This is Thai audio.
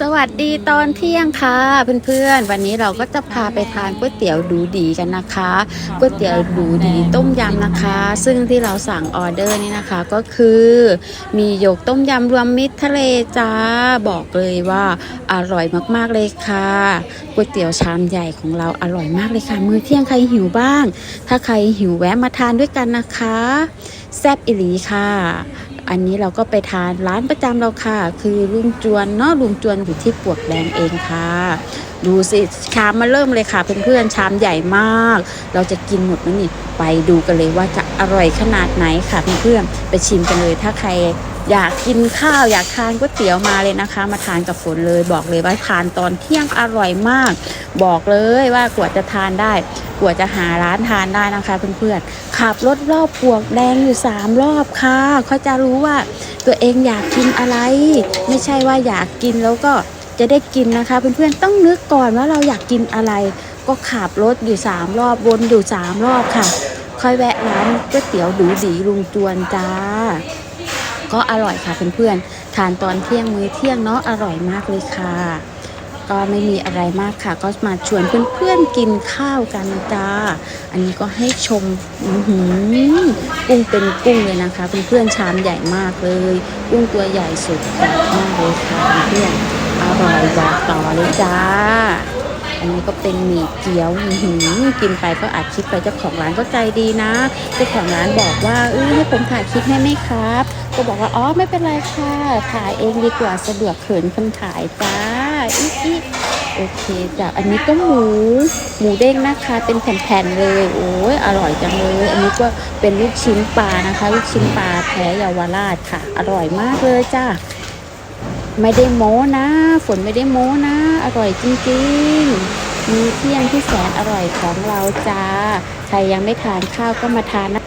สวัสดีตอนเที่ยงค่ะเพื่อนๆ วันนี้เราก็จะพาไปทานก๋วยเตี๋ยวดูดีกันนะคะก๋วยเตี๋ยวดูดีต้มยำนะคะ ซึ่งที่เราสั่งออเดอร์นี่นะคะก็คือ มีหยกต้มยำรวมมิตรทะเลจ้าบอกเลยว่าอร่อยมากๆเลยค่ะก๋วยเตี๋ยวชามใหญ่ของเราอร่อยมากเลยค่ะ มื้อเที่ยงใครหิวบ้าง ถ้าใครหิวแวะมาทานด้วยกันนะคะแซ่บอิลีค่ะ อันนี้เราก็ไปทานร้านประจำเราค่ะ คือลุงจวนเนาะลุงจวนอยู่ที่ปวกแดงเองค่ะ ดูสิชามมาเริ่มเลยค่ะเพื่อนๆชามใหญ่มาก เราจะกินหมดไหมนี่ไปดูกันเลยว่าจะอร่อยขนาดไหนค่ะเพื่อนๆไปชิมกันเลยถ้าใครอยากกินข้าวอยากทานก๋วยเตี๋ยวมาเลยนะคะ มาทานกับฝนเลย บอกเลยว่าทานตอนเที่ยงอร่อยมาก บอกเลยว่ากว่าจะทานได้ กว่าจะหาร้านทานได้นะคะเพื่อนๆขับรถรอบปวกแดงอยู่สามรอบค่ะเขาจะรู้ว่าตัวเองอยากกินอะไร ไม่ใช่ว่าอยากกินแล้วก็จะได้กินนะคะเพื่อนๆต้องนึกก่อนว่าเราอยากกินอะไร ก็ขับรถอยู่สามรอบวนอยู่สามรอบค่ะ ค่อยแวะร้านก๋วยเตี๋ยวดูดีลุงจวนจ้า ก็อร่อยค่ะเพื่อนๆทานตอนเที่ยงมื้อเที่ยงเนาะอร่อยมากเลยค่ะ ก็ไม่มีอะไรมากค่ะ ก็มาชวนเพื่อนๆกินข้าวกันจ้า อันนี้ก็ให้ชมกุ้งเป็นกุ้งเลยนะคะ เพื่อนๆชามใหญ่มากเลย กุ้งตัวใหญ่สุดแบบมากเลยค่ะเพื่อนอร่อยบอกต่อเลยจ้า อันนี้ก็เป็นหมี่เกี๊ยวหือกินไปก็อัดคลิปไปเจ้าของร้านก็ใจดีนะเจ้าของร้านบอกว่าเออให้ผมถ่ายคลิปให้ไหมครับ ก็บอกว่าอ๋อไม่เป็นไรค่ะ ถ่ายเองดีกว่าสะดวกเขินคนถ่ายจ้า อีอีโอเคจ้ะอันนี้ก็หมูหมูเด้งนะคะ เป็นแผ่นๆเลยโอ้ยอร่อยจังเลย อันนี้ก็เป็นลูกชิ้นปลานะคะ ลูกชิ้นปลาแท้เยาวราชค่ะ อร่อยมากเลยจ้าไม่ได้โม้นะ ฝนไม่ได้โม้นะ อร่อยจริงๆมีเที่ยงที่แสนอร่อยของเราจ้าใครยังไม่ทานข้าวก็มาทานนะ